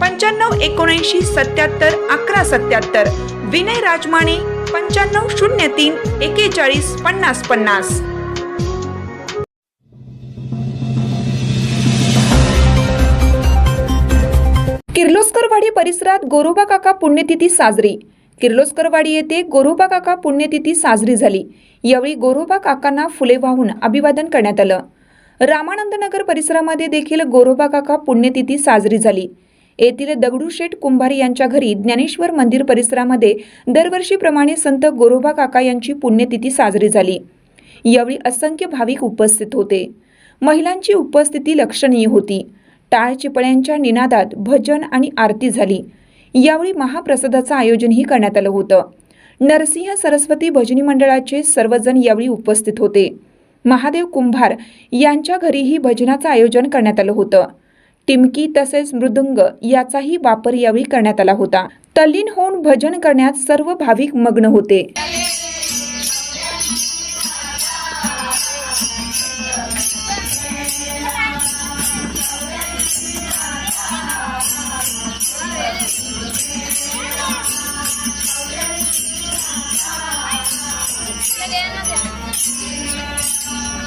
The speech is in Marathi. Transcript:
पंच्याण्णव एकोणऐंशी सत्याहत्तर अकरा सत्याहत्तर. विनय राजमाने पंच्याण्णव शून्य तीन एकेचाळीस पन्नास पन्नास. किर्लोस्करवाडी परिसरात गोरोबा काका पुण्यतिथी साजरी. किर्लोस्करवाडी येथे गोरोबा काका पुण्यतिथी साजरी झाली. यावेळी गोरोबा काकांना फुले वाहून अभिवादन करण्यात आलं. रामानंद नगर परिसरामध्ये देखील गोरोबा काका पुण्यतिथी साजरी झाली. येथील दगडूशेठ कुंभारी यांच्या घरी ज्ञानेश्वर मंदिर परिसरामध्ये दरवर्षीप्रमाणे संत गोरोबा काका यांची पुण्यतिथी साजरी झाली. यावेळी असंख्य भाविक उपस्थित होते. महिलांची उपस्थिती लक्षणीय होती. टाळ चिपळ्यांच्या निनादात भजन आणि आरती झाली. यावेळी महाप्रसादाचं आयोजनही करण्यात आलं होतं. नरसिंह सरस्वती भजनी मंडळाचे सर्वजण यावेळी उपस्थित होते. महादेव कुंभार यांच्या घरीही भजनाचं आयोजन करण्यात आलं होतं. टिमकी तसेच मृदुंग याचाही वापर यावेळी करण्यात आला होता. तल्लीन होऊन भजन करण्यात सर्व भाविक मग्न होते.